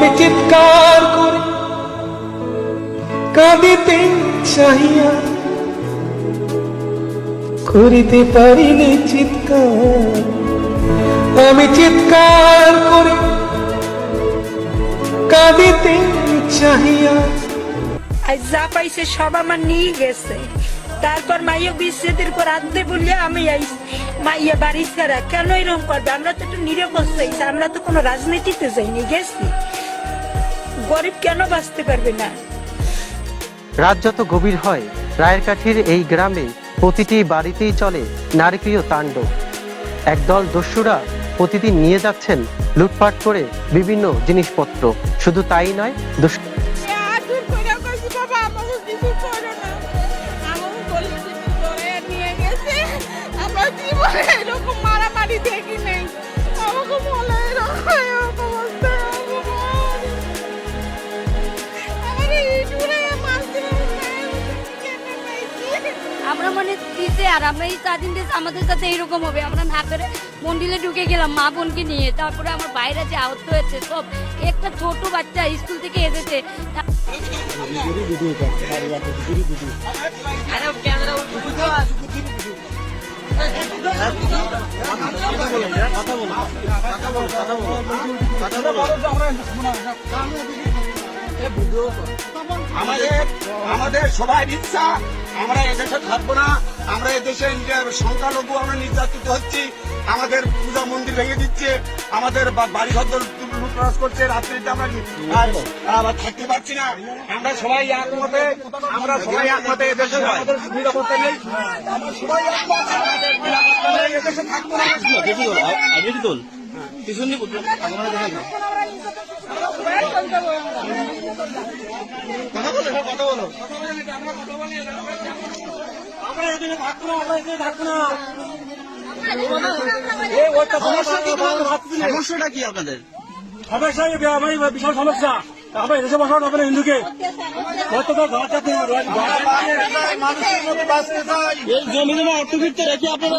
আমি চিৎকার করে কাঁদিতে চাহিয়া করিতে পারিনি চিৎকার। আমি চিৎকার করে কাঁদিতে চাহিয়া আর যা পাইছে সব আমার নিয়ে গেছে। তারপর মাইয়া বিচ্ছেদের পর আনতে বললে আমি আইস, মাইয়া বাড়ি ছাড়া কেন এরকম করবে? আমরা তো একটু চাইছি আমরা তো কোনো রাজনীতিতে যাইনি, গেছি। গরিব কেন বাঁচতে পারবে না? রাত যত গভীর হয় রায়ের কাঠির এই গ্রামে প্রতিটি বাড়িতেই চলে নারকীয় তাণ্ডব। একদল দস্যুরা প্রতিদিন নিয়ে যাচ্ছেন লুটপাট করে বিভিন্ন জিনিসপত্র। শুধু তাই নয় করে কইছি মনে দিতে আর আমরা এই চার দিন আমাদের সাথে এইরকম হবে। আমরা না করে মন্দিরে ঢুকে গেলাম, মা বোনকে নিয়ে। তারপরে আমার বাইরে যে আহত হয়েছে, সব একটা ছোট বাচ্চা স্কুল থেকে এসেছে। তা- আমাদের আমাদের সবাই ইচ্ছা আমরা এদেশে থাকব না, আমরা এদেশে সংখ্যালঘু আমরা নির্যাতিত হচ্ছি, আমাদের পূজা মন্দির ভেঙে দিচ্ছে, আমাদের বা- বাড়ি ঘর লুটরাজ করছে রাত্রিতে আমরা থাকতে পারছি না। আমরা সবাই একমতে, আমরা সবাই একমতে এদেশে আমাদের নিরাপত্তা নেই। আমরা সবাই একমতে থাকব কথা বলো কথা বলো। আমরা এখানে থাকব না আমরা এখানে থাকব না সমস্যাটা কি আপনাদের? সমস্যা আমার বিশাল সমস্যা। আমরা এদেশে বসানো হবে না হিন্দুকে? এই জমি জমা অর্থবিত্ত রেখে আপনারা